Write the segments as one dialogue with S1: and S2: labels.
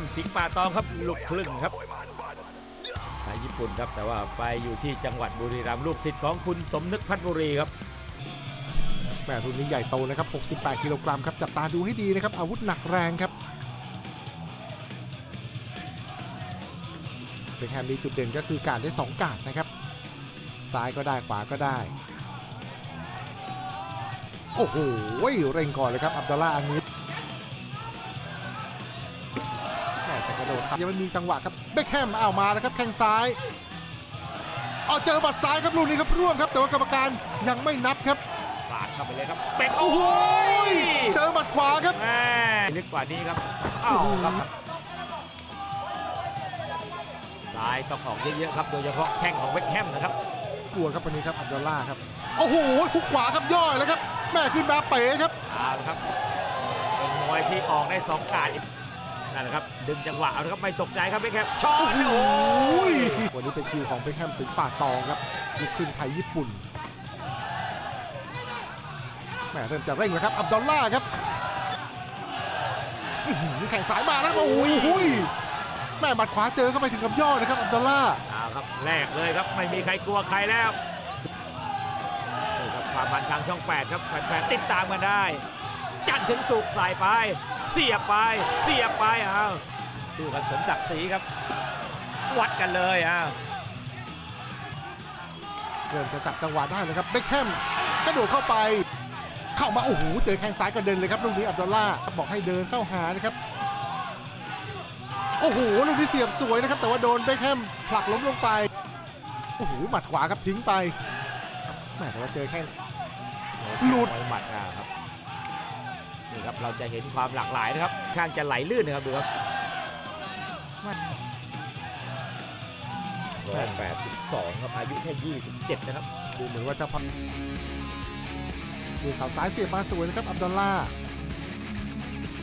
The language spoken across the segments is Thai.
S1: มสิงป่าตองครับลูกครึ่งครับไทยญี่ปุ่นครับแต่ว่าไปอยู่ที่จังหวัดบุรีรัมย์ลูกศิษย์ของคุณสมนึกพัฒบุรีครับ
S2: แหม่รุ่นนี้ใหญ่โตนะครับ 68 กิโลกรัมครับ จับตาดูให้ดีนะครับ อาวุธหนักแรงครับเบคแฮมมีจุดเด่นก็คือการได้ 2 การดนะครับ ซ้ายก็ได้ขวาก็ได้ โอ้โห เร่งก่อนเลยครับ อับดุลลาห์อานิ กระโดดครับยังไม่มีจังหวะครับเบคแฮมเอามาแล้วครับแข้งซ้ายเอาเจอบัดซ้ายครับลูกนี้ครับร่วงครับ แต่ว่ากรรมการยังไม่นับครับ
S1: ปาดเข้าไปเลยครับเป็ก
S2: โอ้
S1: โอ้
S2: โห
S1: โห
S2: เจอหมัดขวาครับ
S1: แม่ลึกกว่านี้ครับอ้าวครับซ้ายต้องออกเยอะๆครับโดยเฉพาะแข้งของเวคแฮมนะครับ
S2: กลัวครับวันนี้ครับอับดุลล่าห์ครับโอ้โหหุกขวาครับย่อยแล้วครับแม่ขึ้นมาเป๋ครับ
S1: เอาละครับเป็นมวยที่ออกได้สองการด นั่นแหละครับ ดึงจังหวะเอาละครับไม่ตกใจครับเวคแฮมช็อตโอ้ย
S2: วันนี้เป็นคิวของเบคแฮมสิงห์ป่าตองครับลูกครึ่งไทยญี่ปุ่นแม่เริ่มจะเร่งแล้วครับ อับดุลล่าห์ครับอื้อหือแข่งสายมาแล้วโอ้ยแม่หมัดขวาเจอเข้าไปถึงกับย่อนะครับ อับดุลล่าห์
S1: เอาครับแรกเลยครับไม่มีใครกลัวใครแล้วนี่ครับความมันทางช่อง 8 ครับแฟนๆติดตามกันได้ จันทร์ถึงสุกร์ใส่ไป เสียบไป เสียบไปอ้าวสู้กันสมศักดิ์ศรีครับ วัดกันเลยอ้าว
S2: เริ่มจะจับจังหวะได้เลยครับเบคแฮมกระโดดเข้าไป เข้ามาโอ้โหเจอแข้งซ้ายกระเด็นเลยครับลูกนี้อับดุลล่าห์บอกให้เดินเข้าหานะครับโอ้โหลูกนี้เสียบสวยนะครับ แต่ว่าโดนเบคแฮมผลักล้มลงไปโอ้โหหมัดขวาครับทิ้งไปแหม่แต่ว่าเจอแข้งหลุด
S1: มวยหมัดอ่าครับ นี่ครับเราจะเห็นความหลากหลายนะครับข้างจะไหลลื่นนะครับดูครับร้อยแปดสิบสองครับอายุแค่ยี่สิบเจ็ดนะครับ
S2: ดูเหมือนว่าจะพันมือเขาซ้ายเสียบมาสวยนะครับอับดุลล่าห์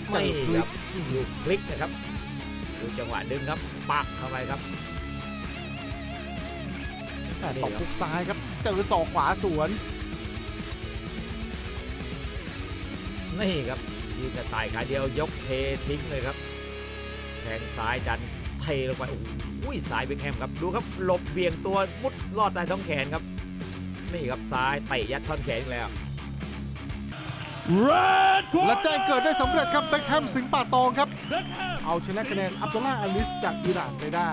S1: ไม่
S2: เจอพลิ
S1: ครั
S2: ก
S1: บลูกพลิกนะครับดูจังหวะดึงครับปักเข้าไปครับ
S2: แต่ตบทุกซ้ายครับเจอศอกขวาสวน
S1: นี่ครับยืนกระต่ายขาเดียวยกเททิ้งเลยครับแทงซ้ายดันเทลงไปโอ้โหสายเบคแฮมครับดูครับหลบเบี่ยงตัวมุดลอดใต้ท้องแขนครับ นี่ครับซ้ายเตะยัดท่อนแขนอีกแล้ว
S2: และแจ้งเกิดได้สำเร็จครับเบคแฮมสิงห์ป่าตองครับ เอาชนะคะแนนอับดุลล่าห์อาลิสจากอิหร่านไปได้